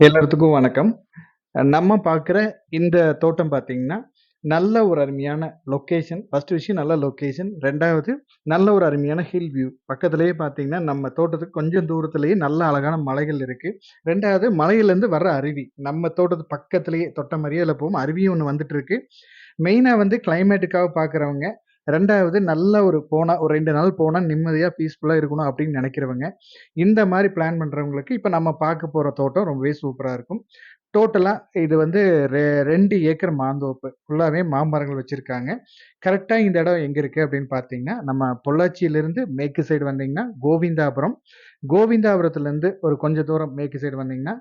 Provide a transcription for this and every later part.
எல்லாத்துக்கும் வணக்கம். நம்ம பார்க்குற இந்த தோட்டம் பார்த்தீங்கன்னா, நல்ல ஒரு அருமையான லொக்கேஷன். ஃபர்ஸ்ட் விஷயம் நல்ல லொக்கேஷன். ரெண்டாவது நல்ல ஒரு அருமையான ஹில் வியூ. பக்கத்துலேயே பார்த்தீங்கன்னா, நம்ம தோட்டத்துக்கு கொஞ்சம் தூரத்துலேயே நல்ல அழகான மலைகள் இருக்குது ரெண்டாவது மலையிலேருந்து வர்ற அருவி. நம்ம தோட்டத்து பக்கத்துலேயே தொட்ட மாதிரியே இல்லை போகும். அருவியும் ஒன்று வந்துட்டு இருக்கு. மெயினாக வந்து கிளைமேட்டுக்காக பார்க்குறவங்க, ரெண்டாவது நல்ல ஒரு போனால் ஒரு ரெண்டு நாள் போனால் நிம்மதியாக பீஸ்ஃபுல்லாக இருக்கணும் அப்படின்னு நினைக்கிறவங்க இந்த மாதிரி பிளான் பண்ணுறவங்களுக்கு இப்போ நம்ம பார்க்க போகிற தோட்டம் ரொம்பவே சூப்பராக இருக்கும். டோட்டலாக இது வந்து ரெ ரெண்டு ஏக்கர் மாந்தோப்பு. ஃபுல்லாகவே மாமரங்கள் வச்சுருக்காங்க கரெக்டாக இந்த இடம் எங்கே இருக்குது அப்படின்னு பார்த்தீங்கன்னா, நம்ம பொள்ளாச்சியிலேருந்து மேற்கு சைடு வந்தீங்கன்னா, கோவிந்தாபுரம். கோவிந்தாபுரத்துலேருந்து ஒரு கொஞ்சம் தூரம் மேற்கு சைடு வந்தீங்கன்னா,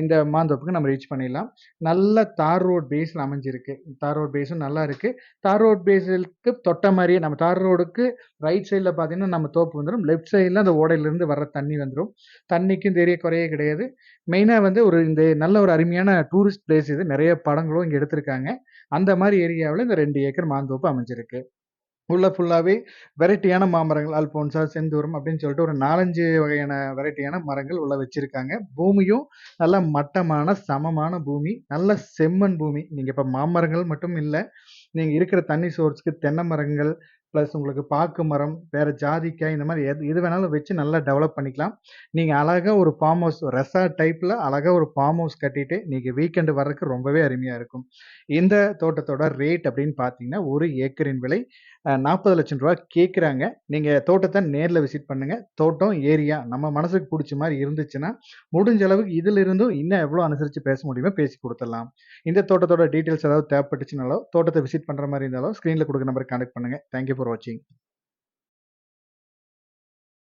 இந்த மாந்தோப்புக்கு நம்ம ரீச் பண்ணிடலாம். நல்ல தார் ரோட் பேஸில் அமைஞ்சிருக்கு. தார் ரோட் பேஸும் நல்லா இருக்கு. தார் ரோட் பேஸுக்கு தொட்ட மாதிரியே நம்ம தார் ரோடுக்கு ரைட் சைடில் பார்த்தீங்கன்னா, நம்ம தோப்பு வந்துடும் லெஃப்ட் சைடில் அந்த ஓடையிலேருந்து வர தண்ணி வந்துடும் தண்ணிக்கும் இந்த குறையே கிடையாது. மெயினாக வந்து ஒரு இந்த நல்ல ஒரு அருமையான டூரிஸ்ட் பிளேஸ் இது. நிறைய படங்களும் இங்கே எடுத்திருக்காங்க. அந்த மாதிரி ஏரியாவில் இந்த ரெண்டு ஏக்கர் மாந்தோப்பு அமைஞ்சிருக்கு. உள்ள ஃபுல்லாகவே வெரைட்டியான மாமரங்கள். அல்போன்சா, செந்தூரம் அப்படின்னு சொல்லிட்டு ஒரு 4, 5 வகையான வெரைட்டியான மரங்கள் உள்ள வச்சுருக்காங்க பூமியும் நல்ல மட்டமான, சமமான பூமி. நல்ல செம்மண் பூமி. நீங்கள் இப்போ மாமரங்கள் மட்டும் இல்லை நீங்கள் இருக்கிற தண்ணி சோர்ஸ்க்கு தென்னை மரங்கள், ப்ளஸ் உங்களுக்கு பாக்கு மரம், வேற ஜாதிக்காய் இந்த மாதிரி எது எது வேணாலும் வச்சு நல்லா டெவலப் பண்ணிக்கலாம். நீங்கள் அழகாக ஒரு ஃபார்ம் ஹவுஸ் ரெசார்ட் டைப்பில் அழகாக ஒரு ஃபார்ம் ஹவுஸ் கட்டிட்டு, நீங்கள் வீக்கெண்டு வர்றதுக்கு ரொம்பவே அருமையாக இருக்கும். இந்த தோட்டத்தோட ரேட் அப்படின்னு பார்த்தீங்கன்னா, ஒரு ஏக்கரின் விலை நாற்பது லட்சம் ரூபா கேட்குறாங்க. நீங்கள் தோட்டத்தை நேரில் விசிட் பண்ணுங்க. தோட்டம், ஏரியா நம்ம மனசுக்கு பிடிச்ச மாதிரி இருந்துச்சுன்னா, முடிஞ்ச அளவுக்கு இதிலிருந்தும் இன்னும் எவ்வளோ அனுசரித்து பேச முடியுமோ பேசி கொடுத்துடலாம் இந்த தோட்டத்தோட டீட்டெயில்ஸ் ஏதாவது தேவைப்பட்டுச்சுனாலோ, தோட்டத்தை விசிட் பண்ற மாதிரி இருந்தாலும் ஸ்க்ரீனில் கொடுக்குற நம்பருக்கு கான்டெக்ட் பண்ணுங்க. Thank you for watching.